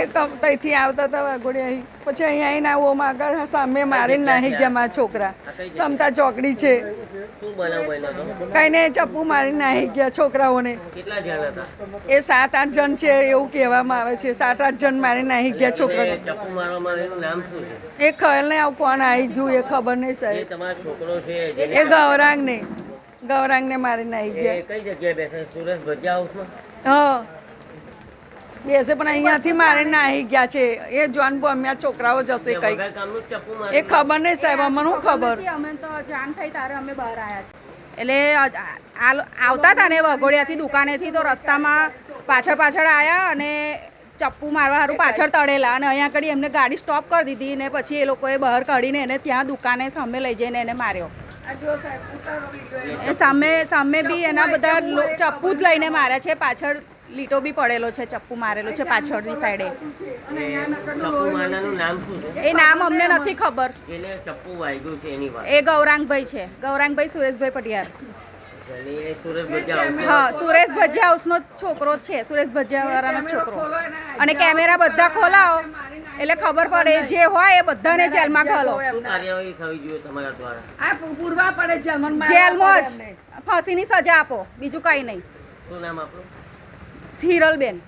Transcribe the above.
એ તો ત્યાંથી આવતા હતા વાઘોડી અહીં. પછી અહીંયા આવીને આવો આગળ સામે મારીને નાહી ગયા મારા છોકરા. સમતા ચોકડી છે. હતો કઈને ચપ્પુ મારીને નાહી ગયા છોકરાઓને. એ સાત આઠ જણ છે એવું કહેવામાં આવે છે. સાત આઠ જણ મારી નાહી ગયા એ છોકરાને ચપ્પુ મારવામાં એનું નામ શું છે? એ ખયલ નહીં આવું કોણ આવી ગયું એ ખબર નહીં સાહેબ. એ ગૌરાંગ ને ગૌરાંગ ને ગૌરાંગને. ગૌરાંગને મારી નાહી ગયા. કઈ જગ્યાએ બેસે સુરત ભજીયા હાઉસમાં? હા. બેસે પણ અહીંયાથી મારે નાહી ગયા છે. એ જોન બોમ્યા છોકરાઓ જશે કઈ એ ખબર નહીં સાહેબ અમને શું ખબર અમે તો જાણ થઈ તારે અમે બહાર આવ્યા છે એટલે આવતા હતા ને વઘોડિયાથી દુકાનેથી તો રસ્તામાં પાછળ પાછળ આવ્યા અને ચપ્પુ મારવા સારું પાછળ તળેલા અને અહીંયા આગળ એમને ગાડી સ્ટોપ કરી દીધી ને પછી એ લોકોએ બહાર કાઢીને એને ત્યાં દુકાને સામે લઈ જઈને એને માર્યો. એ. સામે સામે બી એના બધા ચપ્પુ જ લઈને માર્યા છે પાછળ. લીટો બી પડેલો છે ચપ્પુ મારેલો છે પાછળની સાઈડે એ. નામ અમને નથી ખબર. જેને ચપ્પુ વાગ્યું છે એની વાત. એ ગૌરાંગભાઈ છે ગૌરાંગભાઈ સુરેશભાઈ પટિયાર. હા સુરેશ ભજીયા હાઉસનો જ છોકરો જ છે સુરેશ ભજીયાવાળાનો છોકરો. અને કેમેરા બધા ખોલાવો એટલે ખબર પડે જે હોય એ બધાને જેલમાં જેલમાં જેલમાં જ ફાંસીની સજા આપો બીજું કંઈ નહીં. શું નામ આપણું? હિરલબેન